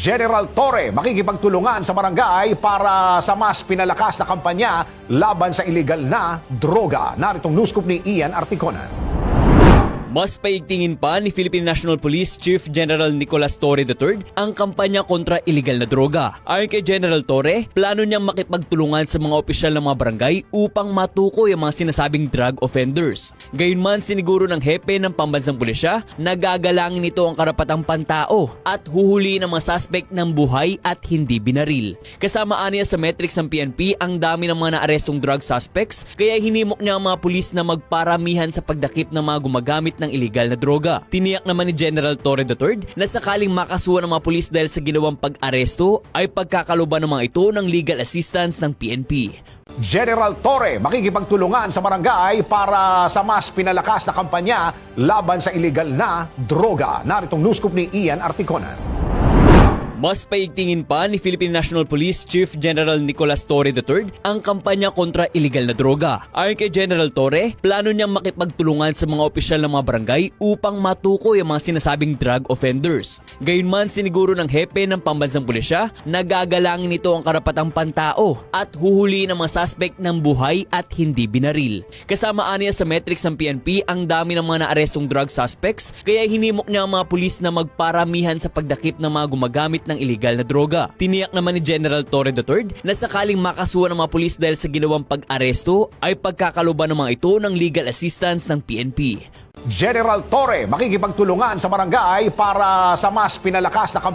General Torre makikipagtulungan sa barangay para sa mas pinalakas na kampanya laban sa illegal na droga. Naritong news ni Ian Articonan. Mas paigtingin pa ni Philippine National Police Chief General Nicolas Torre III ang kampanya kontra iligal na droga. Ayon kay General Torre, plano niyang makipagtulungan sa mga opisyal ng mga barangay upang matukoy ang mga sinasabing drug offenders. Gayunman siniguro ng hepe ng pambansang pulisya na gagalangin nito ang karapatang pantao at huhuliin ang mga suspect ng buhay at hindi binaril. Kasama aniya sa metrics ng PNP ang dami ng mga naarestong drug suspects kaya hinimok niya ang mga pulis na magparamihan sa pagdakip ng mga gumagamit ng iligal na droga. Tiniyak naman ni General Torre III na sakaling makasuhan ng mga pulis dahil sa ginawang pag-aresto ay pagkakaluban ng mga ito ng legal assistance ng PNP. General Torre makikipagtulungan sa barangay para sa mas pinalakas na kampanya laban sa illegal na droga. Naritong news ni Ian Articonan. Mas paigtingin pa ni Philippine National Police Chief General Nicolas Torre III ang kampanya kontra iligal na droga. Ayon kay General Torre, plano niyang makipagtulungan sa mga opisyal ng mga barangay upang matukoy ang mga sinasabing drug offenders. Gayunman siniguro ng hepe ng pambansang pulisya na gagalangin nito ang karapatang pantao at huhuliin ang mga suspect ng buhay at hindi binaril. Kasama aniya sa metrics ng PNP ang dami ng mga naarestong drug suspects kaya hinimok niya ang mga pulis na magparamihan sa pagdakip ng mga gumagamit ng iligal na droga. Tiniyak naman ni General Torre III na sakaling makasuhan ng mga pulis dahil sa ginawang pag-aresto ay pagkakaluban ng mga ito ng legal assistance ng PNP. General Torre makikipagtulungan sa barangay para sa mas pinalakas na